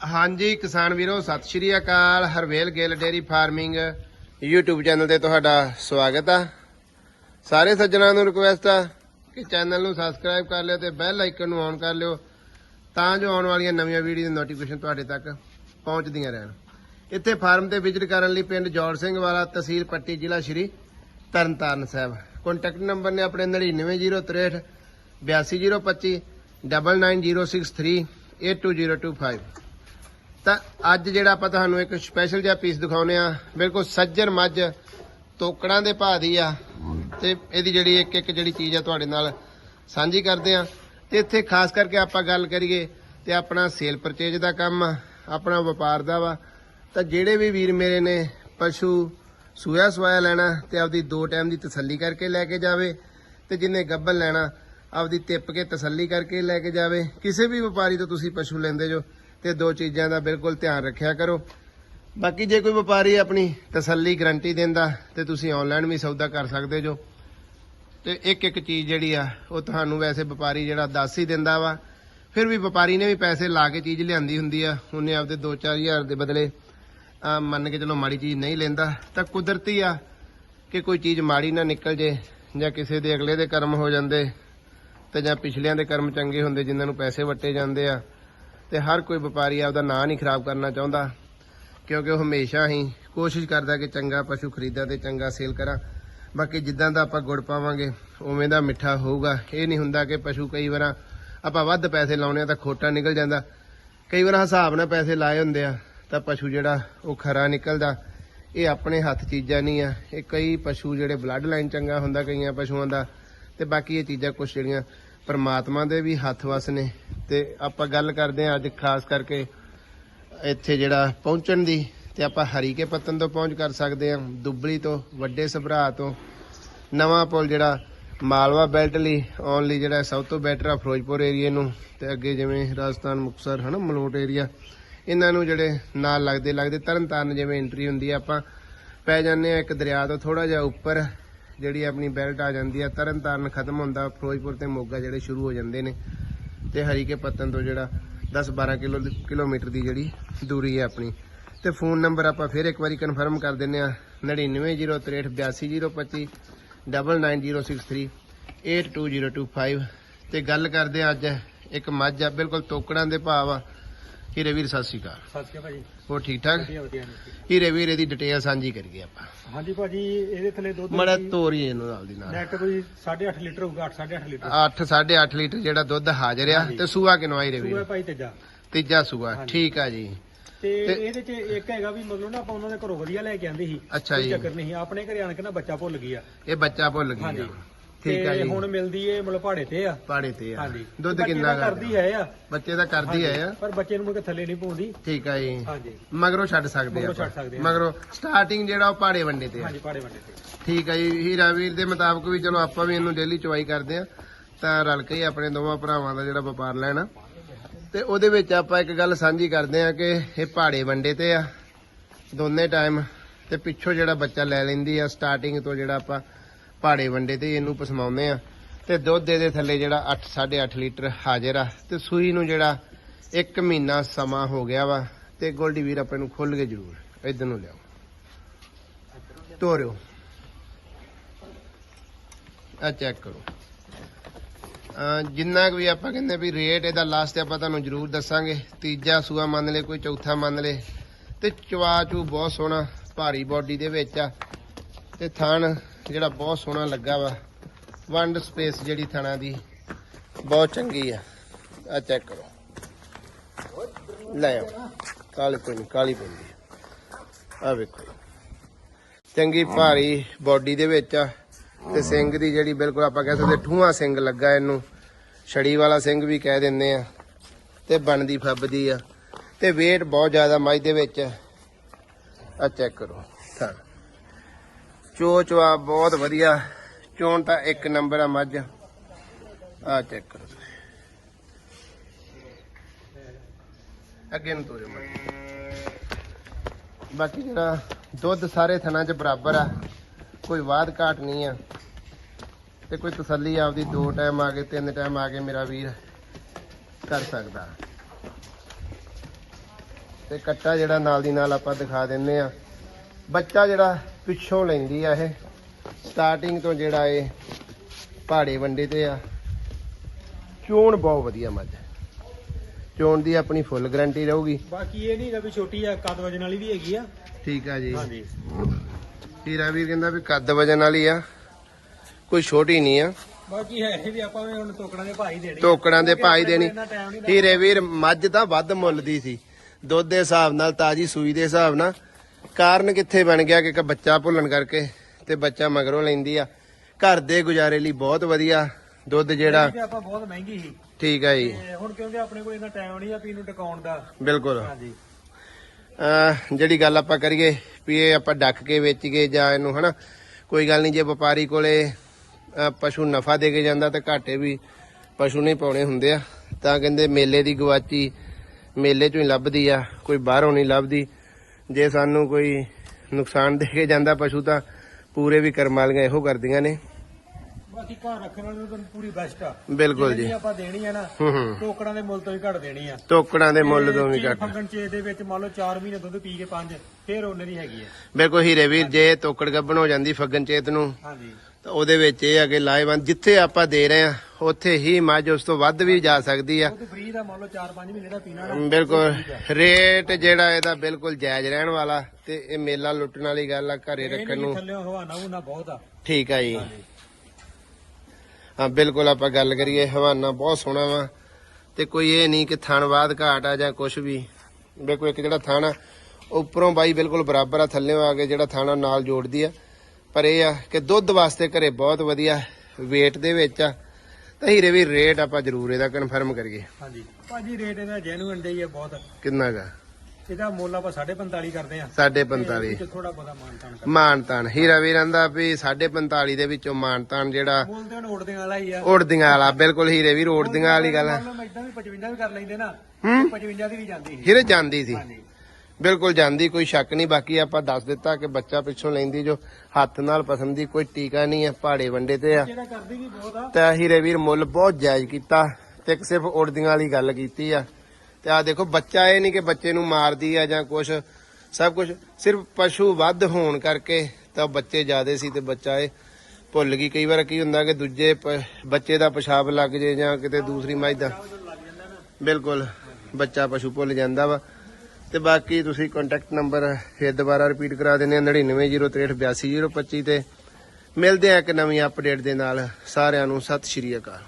ਹਾਂਜੀ, ਕਿਸਾਨ ਵੀਰੋ, ਸਤਿ ਸ਼੍ਰੀ ਅਕਾਲ। Harvel Gill dairy farming YouTube channel ਤੇ ਤੁਹਾਡਾ ਸਵਾਗਤ ਆ। ਸਾਰੇ ਸੱਜਣਾਂ ਨੂੰ ਰਿਕੁਐਸਟ ਆ ਕਿ ਚੈਨਲ ਨੂੰ ਸਬਸਕ੍ਰਾਈਬ ਕਰ ਲਿਓ ਤੇ ਬੈਲ ਆਈਕਨ ਨੂੰ ਔਨ ਕਰ ਲਿਓ ਤਾਂ ਜੋ ਆਉਣ ਵਾਲੀਆਂ ਨਵੀਆਂ ਵੀਡੀਓ ਦੀ ਨੋਟੀਫਿਕੇਸ਼ਨ ਤੁਹਾਡੇ ਤੱਕ ਪਹੁੰਚਦੀਆਂ ਰਹਿਣ। ਇੱਥੇ ਫਾਰਮ ਤੇ ਵਿਜ਼ਿਟ ਕਰਨ ਲਈ ਪਿੰਡ ਜੋੜ ਸਿੰਘ ਵਾਲਾ, ਤਹਿਸੀਲ ਪੱਟੀ, ਜ਼ਿਲ੍ਹਾ ਸ਼੍ਰੀ ਤਰਨਤਾਰਨ ਸਾਹਿਬ। ਕੰਟੈਕਟ ਨੰਬਰ ਨੇ ਆਪਣੇ 99063 82025 99063 82025 ਤਾਂ ਅੱਜ ਜਿਹੜਾ ਆਪਾਂ ਤੁਹਾਨੂੰ ਇੱਕ ਸਪੈਸ਼ਲ ਜਿਹਾ ਪੀਸ ਦਿਖਾਉਨੇ ਆ ਬਿਲਕੁਲ ਸੱਜਰ ਮੱਝ, ਤੋਕੜਾਂ ਦੇ ਭਾਅ ਦੀ ਆ। ਤੇ ਇਹਦੀ ਜਿਹੜੀ ਇੱਕ ਇੱਕ ਜਿਹੜੀ ਚੀਜ਼ ਆ ਤੁਹਾਡੇ ਨਾਲ ਸਾਂਝੀ ਕਰਦੇ ਆ ਤੇ ਇੱਥੇ ਖਾਸ ਕਰਕੇ ਆਪਾਂ ਗੱਲ ਕਰੀਏ ਤੇ ਆਪਣਾ ਸੇਲ ਪਰਚੇਜ ਦਾ ਕੰਮ ਆ ਆਪਣਾ ਵਪਾਰ ਦਾ ਵਾ। ਤਾਂ ਜਿਹੜੇ ਵੀ ਵੀਰ ਮੇਰੇ ਨੇ ਪਸ਼ੂ ਸੂਆ ਸਵਾਇਆ ਲੈਣਾ ਤੇ ਆਪਦੀ ਦੋ ਟਾਈਮ ਦੀ ਤਸੱਲੀ ਕਰਕੇ ਲੈ ਕੇ ਜਾਵੇ ਤੇ ਜਿੰਨੇ ਗੱਬਨ ਲੈਣਾ, ਆਪਦੀ ਟਿੱਪ ਕੇ ਤਸੱਲੀ ਕਰਕੇ ਲੈ ਕੇ ਜਾਵੇ। ਕਿਸੇ ਵੀ ਵਪਾਰੀ ਤੋਂ ਤੁਸੀਂ ਪਸ਼ੂ ਲੈਂਦੇ ਜੋ ਤੇ ਦੋ ਚੀਜ਼ਾਂ ਦਾ ਬਿਲਕੁਲ ਧਿਆਨ ਰੱਖਿਆ ਕਰੋ। ਬਾਕੀ ਜੇ ਕੋਈ ਵਪਾਰੀ ਆਪਣੀ ਤਸੱਲੀ ਗਰੰਟੀ ਦਿੰਦਾ, ਤੇ ਤੁਸੀਂ ਆਨਲਾਈਨ ਵੀ ਸੌਦਾ ਕਰ ਸਕਦੇ ਜੋ। ਤੇ ਇੱਕ ਇੱਕ ਚੀਜ਼ ਜਿਹੜੀ ਆ, ਉਹ ਤੁਹਾਨੂੰ ਵੈਸੇ ਵਪਾਰੀ ਜਿਹੜਾ ਦੱਸ ਹੀ ਦਿੰਦਾ ਵਾ। ਫਿਰ ਵੀ ਵਪਾਰੀ ਨੇ ਵੀ ਪੈਸੇ ਲਾ ਕੇ ਚੀਜ਼ ਲਿਆਂਦੀ ਹੁੰਦੀ ਆ, ਉਹਨੇ ਆਪਦੇ 2-4000 ਦੇ ਬਦਲੇ, ਆ ਮੰਨ ਕੇ ਚਲੋ ਮਾੜੀ ਚੀਜ਼ ਨਹੀਂ ਲੈਂਦਾ। ਤਾਂ ਕੁਦਰਤੀ ਆ ਕਿ ਕੋਈ ਚੀਜ਼ ਮਾੜੀ ਨਾ ਨਿਕਲ ਜੇ, ਜਾਂ ਕਿਸੇ ਦੇ ਅਗਲੇ ਦੇ ਕਰਮ ਹੋ ਜਾਂਦੇ, ਤੇ ਜਾਂ ਪਿਛਲਿਆਂ ਦੇ ਕਰਮ ਚੰਗੇ ਹੁੰਦੇ, ਜਿਨ੍ਹਾਂ ਨੂੰ ਪੈਸੇ ਵੱਟੇ ਜਾਂਦੇ ਆ। ਤੇ ਹਰ ਕੋਈ ਵਪਾਰੀ ਆਪਦਾ ਨਾਂ ਨਹੀਂ ਖਰਾਬ ਕਰਨਾ ਚਾਹੁੰਦਾ, ਕਿਉਂਕਿ ਉਹ ਹਮੇਸ਼ਾ ਹੀ ਕੋਸ਼ਿਸ਼ ਕਰਦਾ ਕਿ ਚੰਗਾ ਪਸ਼ੂ ਖਰੀਦਾਂ ਤੇ ਚੰਗਾ ਸੇਲ ਕਰਾਂ। ਬਾਕੀ ਜਿੱਦਾਂ ਦਾ ਆਪਾਂ ਗੁੜ ਪਾਵਾਂਗੇ, ਉਵੇਂ ਦਾ ਮਿੱਠਾ ਹੋਊਗਾ। ਇਹ ਨਹੀਂ ਹੁੰਦਾ ਕਿ ਪਸ਼ੂ ਕਈ ਵਾਰਾਂ ਆਪਾਂ ਵੱਧ ਪੈਸੇ ਲਾਉਣੇ ਆ ਤਾਂ ਖੋਟਾ ਨਿਕਲ ਜਾਂਦਾ। ਕਈ ਵਾਰ ਹਿਸਾਬ ਨਾਲ ਪੈਸੇ ਲਾਏ ਹੁੰਦੇ ਆ ਤਾਂ ਪਸ਼ੂ ਜਿਹੜਾ ਉਹ ਖਰਾ ਨਿਕਲਦਾ। ਇਹ ਆਪਣੇ ਹੱਥ ਚੀਜ਼ਾਂ ਨਹੀਂ ਆ। ਇਹ ਕਈ ਪਸ਼ੂ ਜਿਹੜੇ ਬਲੱਡ ਲਾਈਨ ਚੰਗਾ ਹੁੰਦਾ ਕਈਆਂ ਪਸ਼ੂਆਂ ਦਾ, ਤੇ ਬਾਕੀ ਇਹ ਚੀਜ਼ਾਂ ਕੁਝ ਜਿਹੜੀਆਂ ਪਰਮਾਤਮਾ ਦੇ ਵੀ ਹੱਥ ਵਸ ਨੇ ਤੇ ਆਪਾਂ ਗੱਲ ਕਰਦੇ ਆ ਅੱਜ ਖਾਸ ਕਰਕੇ ਇੱਥੇ ਜਿਹੜਾ ਪਹੁੰਚਣ ਦੀ ਤੇ ਆਪਾਂ ਹਰੀਕੇ ਪੱਤਨ ਤੋਂ ਪਹੁੰਚ ਕਰ ਸਕਦੇ ਆ ਦੁੱਬਲੀ ਤੋਂ, ਵੱਡੇ ਸਭਰਾ ਤੋਂ, ਨਵਾਂ ਪੁਲ ਜਿਹੜਾ ਮਾਲਵਾ ਬੈਲਟ ਲਈ ਆਉਣ ਲਈ ਜਿਹੜਾ ਸਭ ਤੋਂ ਬੈਟਰ ਆ ਫਿਰੋਜ਼ਪੁਰ ਏਰੀਏ ਨੂੰ ਤੇ ਅੱਗੇ ਜਿਵੇਂ ਰਾਜਸਥਾਨ, ਮੁਕਤਸਰ ਹਨਾ, ਮਲੋਟ ਏਰੀਆ ਇਹਨਾਂ ਨੂੰ ਜਿਹੜੇ ਨਾਲ ਲੱਗਦੇ ਲੱਗਦੇ ਤਰਨਤਾਰਨ ਜਿਵੇਂ ਐਂਟਰੀ ਹੁੰਦੀ ਆ ਆਪਾਂ। ਪੈ ਜਾਂਦੇ ਆ ਇੱਕ ਦਰਿਆ ਤੋਂ ਥੋੜਾ ਜਿਹਾ ਉੱਪਰ ਜਿਹੜੀ ਆਪਣੀ ਬੈਲਟ ਆ ਜਾਂਦੀ ਆ, ਤਰਨਤਾਰਨ ਖਤਮ ਹੁੰਦਾ, ਫਿਰੋਜ਼ਪੁਰ ਤੇ ਮੋਗਾ ਜਿਹੜੇ ਸ਼ੁਰੂ ਹੋ ਜਾਂਦੇ ਨੇ। ਤੇ ਹਰੀਕੇ ਪੱਤਨ ਤੋਂ ਜਿਹੜਾ 10-12 ਕਿਲੋ ਕਿਲੋਮੀਟਰ ਦੀ ਜਿਹੜੀ ਦੂਰੀ ਹੈ ਆਪਣੀ। ਤੇ ਫੋਨ ਨੰਬਰ ਆਪਾਂ ਫਿਰ ਇੱਕ ਵਾਰੀ ਕਨਫਰਮ ਕਰ ਦਿੰਨੇ ਆ 9903828025 99063 82025 ਤੇ ਗੱਲ ਕਰਦੇ ਆ ਅੱਜ ਇੱਕ ਮੱਝ ਆ, ਬਿਲਕੁਲ ਤੋਕੜਾਂ ਦੇ ਭਾਵ ਆ ਹੀਰੇ ਵੀਰ ਸਤਿ ਸ਼੍ਰੀ ਅਕਾਲ। ਸਤਿ ਸ਼੍ਰੀ ਅਕਾਲ ਭਾਜੀ। ਹੋਰ ਠੀਕ ਠਾਕ? ਵਧੀਆ ਵਧੀਆ ਨੇ। ਹੀਰੇ ਵੀਰ ਇਹਦੀ ਡਿਟੇਲ ਸਾਂਝੀ ਕਰੀਏ ਆਪਾਂ। ਹਾਂਜੀ ਭਾਜੀ ਇਹਦੇ ਥੱਲੇ ਦੁੱਧ ਮੜਾ ਤੋਰੀ ਇਹਨੂੰ ਨਾਲ ਦੀ ਨਾਲ। ਨੈਟ ਕੋਈ 8.5 ਲੀਟਰ ਹੋਊਗਾ 8 8.5 ਲੀਟਰ। 8 8.5 ਲੀਟਰ ਜਿਹੜਾ ਦੁੱਧ ਹਾਜ਼ਰ ਆ। ਤੇ ਸੂਆ ਕਿਨੋਂ ਹੀਰੇ ਸੂਆ ਵੀਰ? ਭਾਈ ਤੇਜਾ। ਤੀਜਾ ਸੂਆ। ਠੀਕ ਆ ਜੀ। ਤੇ ਇਹਦੇ ਚ ਇੱਕ ਹੈਗਾ ਵੀ ਮਤਲਬ ਨਾ ਆਪਾਂ ਉਹਨਾਂ ਦੇ ਘਰੋਂ ਵਧੀਆ ਲੈ ਕੇ ਆਂਦੇ ਸੀ। ਅੱਛਾ ਜੀ। ਚੱਕਰ ਨਹੀਂ ਆਪਣੇ ਘਰੇ ਆਣ ਕੇ ਨਾ ਬੱਚਾ ਭੁੱਲ ਗਿਆ। ਇਹ ਬੱਚਾ ਭੁੱਲ ਗਿਆ। ਹਾਂਜੀ। ਠੀਕ ਆ ਜੀ। ਹੁਣ ਮਿਲਦੀ ਏ ਮਤਲਬ ਪਹਾੜੇ ਤੇ ਆ। ਪਾੜੇ ਤੇ ਆ। ਹਾਂਜੀ। ਦੁੱਧ ਬੱਚੇ ਕਿੰਨਾ ਦਾ ਕਰਦੀ ਹੈ ਆ। ਬੱਚੇ ਦਾ ਕਰਦੀ ਹੈ ਆ। ਪਰ ਬੱਚੇ ਨੂੰ ਮੁੜ ਕੇ ਥੱਲੇ ਨਹੀਂ ਪਾਉਂਦੀ। ਠੀਕ ਆ ਜੀ। ਹਾਂਜੀ। ਮਗਰੋਂ ਛੱਡ ਸਕਦੇ ਮਗਰੋਂ ਆਪਾਂ। ਛੱਡ ਸਕਦੇ ਆ। ਮਗਰੋਂ ਸਟਾਰਟਿੰਗ ਜਿਹੜਾ ਉਹ ਪਾੜੇ ਵੰਡੇ ਤੇ ਆ। ਹਾਂਜੀ ਪਹਾੜੇ ਵੰਡੇ ਤੇ। ਠੀਕ ਆ ਜੀ। ਹੀਰਾ ਵੀਰ ਦੇ ਮੁਤਾਬਕ ਵੀ ਚਲੋ ਆਪਾਂ ਵੀ ਇਹਨੂੰ ਡੇਲੀ ਚਵਾਈ ਕਰਦੇ ਆ। ਤਾਂ ਰਲ ਕੇ ਹੀ ਆਪਣੇ ਦੋਵਾਂ ਭਰਾਵਾਂ ਦਾ ਜਿਹੜਾ ਵਪਾਰ ਲੈਣਾ। ਤੇ ਉਹਦੇ ਵਿੱਚ ਆਪਾਂ ਇੱਕ ਗੱਲ ਸਾਂਝੀ ਕਰਦੇ ਆ ਕਿ ਇਹ ਪਾੜੇ ਵੰਡੇ ਤੇ ਆ। ਦੋਨੇ ਟਾਈਮ ਤੇ ਪਿੱਛੋਂ ਜਿਹੜਾ ਬੱਚਾ ਲੈ ਲੈਂਦੀ ਆ ਸਟਾਰਟਿੰਗ ਤੋਂ ਜਿਹੜਾ ਆਪਾਂ ਪਾੜੇ ਵੰਡੇ ਤੇ ਇਹਨੂੰ ਪਸਮਾਉਂਦੇ ਆ। ਤੇ ਦੁੱਧ ਇਹਦੇ ਥੱਲੇ ਜਿਹੜਾ 8 8.5 ਲੀਟਰ ਹਾਜ਼ਰ ਆ। ਤੇ ਸੂਈ ਨੂੰ ਜਿਹੜਾ 1 ਮਹੀਨਾ ਸਮਾਂ ਹੋ ਗਿਆ ਵਾ। ਤੇ ਗੋਲਡੀ ਵੀਰ ਆਪਾਂ ਨੂੰ ਖੁੱਲ ਕੇ ਜ਼ਰੂਰ ਇਧਰ ਨੂੰ ਲਿਆਓ। ਤੋਰਿਓ। ਆ ਚੈੱਕ ਕਰੋ। ਜਿੰਨਾ ਕੁ ਵੀ ਆਪਾਂ ਕਹਿੰਦੇ ਵੀ ਰੇਟ ਇਹਦਾ ਲਾਸਟ ਆਪਾਂ ਤੁਹਾਨੂੰ ਜ਼ਰੂਰ ਦੱਸਾਂਗੇ। ਤੀਜਾ ਸੂਆ ਮੰਨ ਲੈ ਕੋਈ ਚੌਥਾ ਮੰਨ ਲੈ ਤੇ ਚਵਾ ਚੂ ਬਹੁਤ ਸੋਹਣਾ, ਭਾਰੀ ਬਾਡੀ ਦੇ ਵਿੱਚ ਆ। ਤੇ ਥਣ ਜਿਹੜਾ ਬਹੁਤ ਸੋਹਣਾ ਲੱਗਾ ਵਾ ਵੰਡ ਸਪੇਸ ਜਿਹੜੀ ਥਣਾ ਦੀ, ਬਹੁਤ ਚੰਗੀ ਆ। ਆ ਚੈੱਕ ਕਰੋ। ਲੈ ਆਓ। ਕਾਲੀ ਕੋਈ ਨਹੀਂ ਕਾਲੀ ਪੈਂਦੀ ਆ। ਵੇਖੋ ਚੰਗੀ ਭਾਰੀ ਬਾਡੀ ਦੇ ਵਿੱਚ ਆ, ਤੇ ਸਿੰਘ ਦੀ ਜਿਹੜੀ ਬਿਲਕੁਲ ਆਪਾਂ ਕਹਿ ਸਕਦੇ ਠੂਆ ਸਿੰਘ ਲੱਗਾ ਇਹਨੂੰ। ਛੜੀ ਵਾਲਾ ਸਿੰਘ ਵੀ ਕਹਿ ਦਿੰਦੇ ਆ। ਤੇ ਬਣਦੀ ਫੱਬਦੀ ਆ। ਤੇ weight ਬਹੁਤ ਜ਼ਿਆਦਾ ਮਾਈ ਦੇ ਵਿੱਚ ਆ। ਚੈੱਕ ਕਰੋ। ਥਾਂ ਚੋ ਚੋਚਵਾ ਬਹੁਤ ਵਧੀਆ। ਚੋਣ ਤਾਂ ਇੱਕ ਨੰਬਰ ਆ ਮੱਝ। ਆ ਚੈੱਕ ਕਰੋ ਅੱਗੇ ਨੂੰ ਤੋਰੇ ਬਾਕੀ ਜਿਹੜਾ ਦੁੱਧ ਸਾਰੇ ਥਣਾਂ 'ਚ ਬਰਾਬਰ ਆ, ਕੋਈ ਵਾਧ ਘਾਟ ਨਹੀਂ ਆ। ਤੇ ਕੋਈ ਤਸੱਲੀ ਆਪਦੀ ਦੋ ਟਾਈਮ ਆ ਕੇ ਤਿੰਨ ਟਾਈਮ ਆ ਕੇ ਮੇਰਾ ਵੀਰ ਕਰ ਸਕਦਾ। ਤੇ ਕੱਟਾ ਜਿਹੜਾ ਨਾਲ ਦੀ ਨਾਲ ਆਪਾਂ ਦਿਖਾ ਦਿੰਨੇ ਆ। ਬੱਚਾ ਜਿਹੜਾ ਪਿੱਛੋਂ ਲੈਂਦੀ ਆ ਇਹ। ਸਟਾਰਟਿੰਗ ਤੋਂ ਜਿਹੜਾ ਇਹ ਪਹਾੜੇ ਵੰਡੇ ਤੇ ਆ। ਚੋਣ ਬਹੁਤ ਵਧੀਆ ਮੱਝ। ਚੋਣ ਦੀ ਆਪਣੀ ਫੁੱਲ ਗਾਰੰਟੀ ਰਹੂਗੀ। ਬਾਕੀ ਇਹ ਨਹੀਂ ਵੀ ਛੋਟੀ ਆ ਕੱਦ ਵਜਣ ਵਾਲੀ ਵੀ ਹੈਗੀ ਆ। ਠੀਕ ਆ ਜੀ। ਹਾਂਜੀ। ਹੀਰਾ ਵੀਰ ਕਹਿੰਦਾ ਵੀ ਕੱਦ ਵਜਨ ਵਾਲੀ ਆ। ਕੋਈ ਛੋਟੀ ਨਹੀਂ ਆ। ਬਾਕੀ ਹੈ ਇਹ ਵੀ ਆਪਾਂ ਵੀ ਹੁਣ ਟੋਕੜਾਂ ਦੇ ਭਾਈ ਦੇਣੀ ਟੋਕੜਾਂ ਦੇ ਭਾਈ ਦੇਣੀ। ਹੀਰੇ ਵੀਰ ਮੱਝ ਤਾਂ ਵੱਧ ਮੁੱਲ ਦੀ ਸੀ। ਦੁੱਧ ਦੇ ਹਿਸਾਬ ਨਾਲ ਤਾਜੀ ਸੂਈ ਦੇ ਹਿਸਾਬ ਨਾਲ। ਕਾਰਨ ਕਿੱਥੇ ਬਣ ਗਿਆ ਕਿ ਇੱਕ ਬੱਚਾ ਭੁੱਲਣ ਕਰਕੇ ਤੇ ਬੱਚਾ ਮਗਰੋਂ ਲੈਂਦੀ ਆ। ਘਰ ਦੇ ਗੁਜ਼ਾਰੇ ਲਈ ਬਹੁਤ ਵਧੀਆ। ਦੁੱਧ ਜਿਹੜਾ ਤੇ ਆਪਾਂ ਬਹੁਤ ਮਹਿੰਗੀ ਸੀ। ਠੀਕ ਆ ਜੀ। ਤੇ ਹੁਣ ਕਿਉਂਕਿ ਆਪਣੇ ਕੋਲ ਇੰਨਾ ਟਾਈਮ ਨਹੀਂ ਆ ਵੀ ਇਹਨੂੰ ਟਿਕਾਉਣ ਦਾ। ਬਿਲਕੁਲ। ਹਾਂਜੀ। ਅਹ ਜਿਹੜੀ ਗੱਲ ਆਪਾਂ ਕਰੀਏ ਵੀ ਇਹ ਆਪਾਂ ਡੱਕ ਕੇ ਵੇਚ ਗਏ ਜਾਂ ਇਹਨੂੰ ਹਨਾ ਕੋਈ ਗੱਲ ਨਹੀਂ ਜੇ ਵਪਾਰੀ ਕੋਲੇ ਅਹ ਪਸ਼ੂ ਨਫਾ ਦੇ ਕੇ ਜਾਂਦਾ ਤਾਂ ਘਾਟੇ ਵੀ ਪਸ਼ੂ ਨਹੀਂ ਪਾਉਣੇ ਹੁੰਦੇ ਆ। ਤਾਂ ਕਹਿੰਦੇ ਮੇਲੇ ਦੀ ਗਵਾਚੀ ਮੇਲੇ ਚੋਂ ਹੀ ਲੱਭਦੀ ਆ ਕੋਈ ਬਾਹਰੋਂ ਨਹੀਂ ਲੱਭਦੀ। ਜੇ ਸਾਨੂੰ ਕੋਈ ਨੁਕਸਾਨ ਦੇ ਕੇ ਜਾਂਦਾ ਪਸ਼ੂ ਤਾਂ ਪੂਰੇ ਵੀ ਕਰਮ ਵਾਲੀਆਂ ਇਹੋ ਕਰਦੀਆਂ ਨੇ। ਬਾਕੀ ਘਰ ਰੱਖਣ ਵਾਲੇ ਨੂੰ ਪੂਰੀ ਬੈਸਟ ਆ। ਬਿਲਕੁਲ ਜੀ। ਆਪਾਂ ਦੇਣੀ ਆ ਨਾ ਹੂੰ ਹੂੰ। ਟੋਕੜਾਂ ਦੇ ਮੁੱਲ ਤੋਂ ਹੀ ਘੱਟ ਦੇਣੀ ਆ। ਟੋਕੜਾਂ ਦੇ ਮੁੱਲ ਤੋਂ ਵੀ ਘੱਟ। ਫੰਗਣ ਚੇਤ ਦੇ ਵਿੱਚ ਮੰਨ ਲਓ 4 ਮਹੀਨੇ ਦੁੱਧ ਪੀ ਕੇ 5 ਫੇਰ ਉਹਨੇ ਦੀ ਹੈਗੀ ਆ। ਬਿਲਕੁਲ ਹੀਰੇ ਵੀਰ ਜੇ ਤੋਕੜ ਗੱਬਣ ਹੋ ਜਾਂਦੀ ਫੱਗਣ ਚੇਤ ਨੂੰ ਹਾਂਜੀ। ਤਾਂ ਉਹਦੇ ਵਿੱਚ ਇਹ ਅਗੇ ਲਾਹੇਵੰਦ ਜਿੱਥੇ ਆਪਾਂ ਦੇ ਰਹੇ ਆ ਉੱਥੇ ਹੀ ਮੱਝ ਉਸ ਤੋਂ ਵੱਧ ਵੀ ਜਾ ਸਕਦੀ ਆ। ਉਹ ਤੇ ਫ੍ਰੀ ਦਾ ਮੰਨ ਲਓ 4-5 ਮਹੀਨੇ ਦਾ ਪੀਣਾ ਨਾ। ਬਿਲਕੁਲ ਰੇਟ ਜਿਹੜਾ ਇਹਦਾ ਬਿਲਕੁਲ ਜਾਇਜ਼ ਰਹਿਣ ਵਾਲਾ ਤੇ ਇਹ ਮੇਲਾ ਲੁੱਟਣ ਵਾਲੀ ਗੱਲ ਆ ਘਰੇ ਰੱਖਣ ਨੂੰ। ਥੱਲੇ ਹਵਾਨਾ ਹੁਣਾ ਬਹੁਤ ਆ। ਠੀਕ ਆ ਜੀ। ਹਾਂ ਬਿਲਕੁਲ ਆਪਾਂ ਗੱਲ ਕਰੀਏ ਹਵਾਨਾ ਬਹੁਤ ਸੋਹਣਾ ਵਾ। ਤੇ ਕੋਈ ਇਹ ਨਹੀਂ ਕਿ ਥਣਵਾਦ ਘਾਟ ਆ ਜਾਂ ਕੁਝ ਵੀ। ਬਿਲਕੁਲ ਇੱਕ ਜਿਹੜਾ ਥਣ ਆ ਉੱਪਰੋਂ ਬਾਈ ਬਿਲਕੁਲ ਬਰਾਬਰ ਆ ਥੱਲੇੋਂ ਆ ਕੇ ਜਿਹੜਾ ਥਾਣਾ ਨਾਲ ਜੋੜਦੀ ਆ। ਪਰ ਇਹ ਆ ਕਿ ਦੁੱਧ ਵਾਸਤੇ ਘਰੇ ਬਹੁਤ ਵਧੀਆ weight ਦੇ ਵਿੱਚ ਆ। ਤਾਂ ਹੀਰੇ ਵੀ ਰੇਟ ਆਪਾਂ ਜ਼ਰੂਰ ਇਹਦਾ ਕਨਫਰਮ ਕਰੀਏ। ਹਾਂਜੀ। ਭਾਜੀ ਰੇਟ ਇਹਦਾ ਜੈਨੂਇਨ ਦੇ ਹੀ ਆ ਬਹੁਤ। ਕਿੰਨਾ ਗਾ ਇਹਦਾ ਮੁੱਲ ਆਪਾਂ 45 ਕਰਦੇ ਆ ਸਾਢੇ 45 ਵਿੱਚ ਥੋੜਾ ਬਹੁਤਾ ਮਾਨਤਾਨ ਮਾਨਤਾਨ ਹੀਰਾ ਵੀਰਾਂ ਦਾ ਵੀ 45 ਦੇ ਵਿੱਚੋਂ ਮਾਨਤਾਨ ਜਿਹੜਾ ਬੋਲਦੇ ਹਨ ਉੜਦੇ ਵਾਲਾ ਹੀ ਆ। ਉੜਦੀਆਂ ਵਾਲਾ। ਬਿਲਕੁਲ ਹੀਰੇ ਵੀਰ ਉੜਦੀਆਂ ਵਾਲੀ ਗੱਲ ਆ। ਮੰਨ ਲਓ ਇਦਾਂ ਵੀ 55 ਵੀ ਕਰ ਲੈਂਦੇ ਨਾ। ਹੂੰ? 55 ਦੀ ਵੀ ਜਾਂਦੀ ਸੀ। ਹੀਰੇ ਜਾਂਦੀ ਸੀ। ਹਾਂਜੀ। ਬਿਲਕੁਲ ਜਾਂਦੀ ਕੋਈ ਸ਼ੱਕ ਨਹੀਂ। ਬਾਕੀ ਆਪਾਂ ਦੱਸ ਦਿੱਤਾ ਕਿ ਬੱਚਾ ਪਿੱਛੋਂ ਲੈਂਦੀ ਜੋ ਹੱਥ ਨਾਲ ਪਸੰਦ ਦੀ ਕੋਈ ਟੀਕਾ ਨਹੀਂ ਹੈ ਪਹਾੜੇ ਵੰਡੇ ਤੇ ਆ। ਤਾਂ ਹੀਰੇ ਵੀਰ ਮੁੱਲ ਬਹੁਤ ਜਾਇਜ਼ ਕੀਤਾ ਤੇ ਇੱਕ ਸਿਰਫ ਉੜਦੀਆਂ ਵਾਲੀ ਗੱਲ ਕੀਤੀ ਆ। ਤੇ ਆ ਦੇਖੋ ਬੱਚਾ ਇਹ ਨਹੀਂ ਕਿ ਬੱਚੇ ਨੂੰ ਮਾਰਦੀ ਆ ਜਾਂ ਕੁਝ ਸਭ ਕੁਝ ਸਿਰਫ ਪਸ਼ੂ ਵੱਧ ਹੋਣ ਕਰਕੇ ਤਾਂ ਬੱਚੇ ਜ਼ਿਆਦੇ ਸੀ ਤੇ ਬੱਚਾ ਇਹ ਭੁੱਲ ਗਈ। ਕਈ ਵਾਰ ਕੀ ਹੁੰਦਾ ਕਿ ਦੂਜੇ ਬੱਚੇ ਦਾ ਪਿਸ਼ਾਬ ਲੱਗ ਜੇ ਜਾਂ ਕਿਤੇ ਦੂਸਰੀ ਮੱਝ ਦਾ। ਬਿਲਕੁਲ ਬੱਚਾ ਪਸ਼ੂ ਭੁੱਲ ਜਾਂਦਾ ਵਾ। ਤੇ ਬਾਕੀ ਤੁਸੀਂ ਕੰਟੈਕਟ ਨੰਬਰ ਫਿਰ ਦੁਬਾਰਾ ਰਿਪੀਟ ਕਰਾ ਦਿੰਦੇ ਆ 9903828025 ਤੇ ਮਿਲਦੇ ਆ ਇੱਕ ਨਵੀਂ ਅਪਡੇਟ ਦੇ ਨਾਲ ਸਾਰਿਆਂ ਨੂੰ, ਸਤਿ ਸ਼੍ਰੀ ਅਕਾਲ।